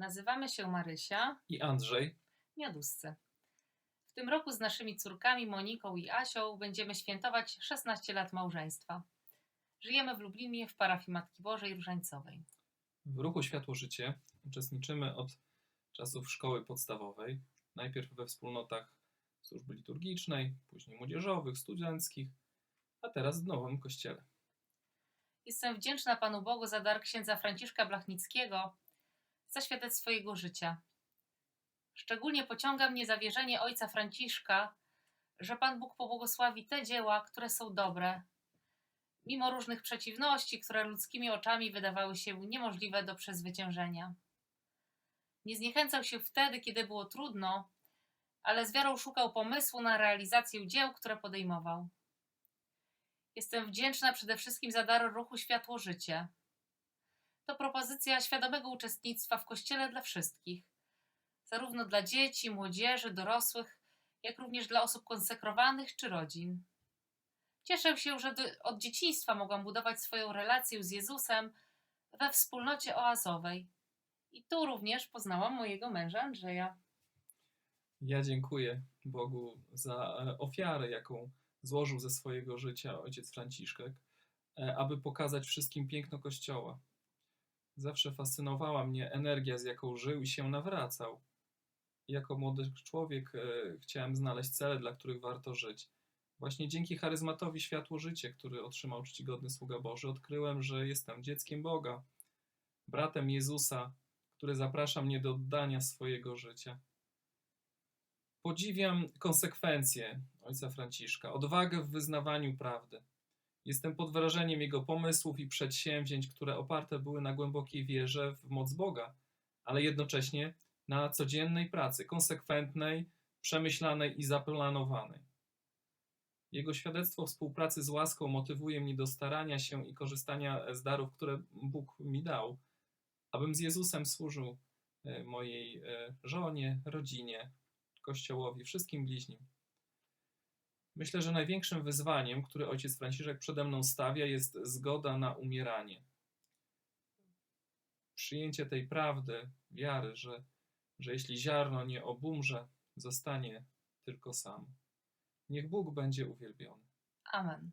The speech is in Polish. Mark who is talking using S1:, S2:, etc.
S1: Nazywamy się Marysia,
S2: i Andrzej.
S1: mioduscy. W tym roku z naszymi córkami Moniką i Asią będziemy świętować 16 lat małżeństwa. Żyjemy w Lublinie w parafii Matki Bożej Różańcowej.
S2: W ruchu Światło Życie uczestniczymy od czasów szkoły podstawowej. Najpierw we wspólnotach służby liturgicznej, później młodzieżowych, studenckich, a teraz w nowym kościele.
S1: Jestem wdzięczna Panu Bogu za dar księdza Franciszka Blachnickiego, za świadectwo jego życia. Szczególnie pociąga mnie zawierzenie ojca Franciszka, że Pan Bóg pobłogosławi te dzieła, które są dobre, mimo różnych przeciwności, które ludzkimi oczami wydawały się niemożliwe do przezwyciężenia. Nie zniechęcał się wtedy, kiedy było trudno, ale z wiarą szukał pomysłu na realizację dzieł, które podejmował. Jestem wdzięczna przede wszystkim za dar ruchu Światło Życie. To propozycja świadomego uczestnictwa w Kościele dla wszystkich, zarówno dla dzieci, młodzieży, dorosłych, jak również dla osób konsekrowanych czy rodzin. Cieszę się, że od dzieciństwa mogłam budować swoją relację z Jezusem we wspólnocie oazowej. I tu również poznałam mojego męża Andrzeja.
S2: Ja dziękuję Bogu za e, ofiarę, jaką złożył ze swojego życia ojciec Franciszek, e, aby pokazać wszystkim piękno Kościoła. Zawsze fascynowała mnie energia, z jaką żył i się nawracał. Jako młody człowiek e, chciałem znaleźć cele, dla których warto żyć. Właśnie dzięki charyzmatowi Światło Życie, który otrzymał czcigodny sługa Boży, odkryłem, że jestem dzieckiem Boga, bratem Jezusa, który zaprasza mnie do oddania swojego życia. Podziwiam konsekwencje ojca Franciszka, odwagę w wyznawaniu prawdy. Jestem pod wrażeniem jego pomysłów i przedsięwzięć, które oparte były na głębokiej wierze w moc Boga, ale jednocześnie na codziennej pracy, konsekwentnej, przemyślanej i zaplanowanej. Jego świadectwo współpracy z łaską motywuje mnie do starania się i korzystania z darów, które Bóg mi dał, abym z Jezusem służył e, mojej e, żonie, rodzinie, Kościołowi, wszystkim bliźnim. Myślę, że największym wyzwaniem, które ojciec Franciszek przede mną stawia, jest zgoda na umieranie. Przyjęcie tej prawdy, wiary, że, że jeśli ziarno nie obumrze, zostanie tylko sam. Niech Bóg będzie uwielbiony.
S1: Amen.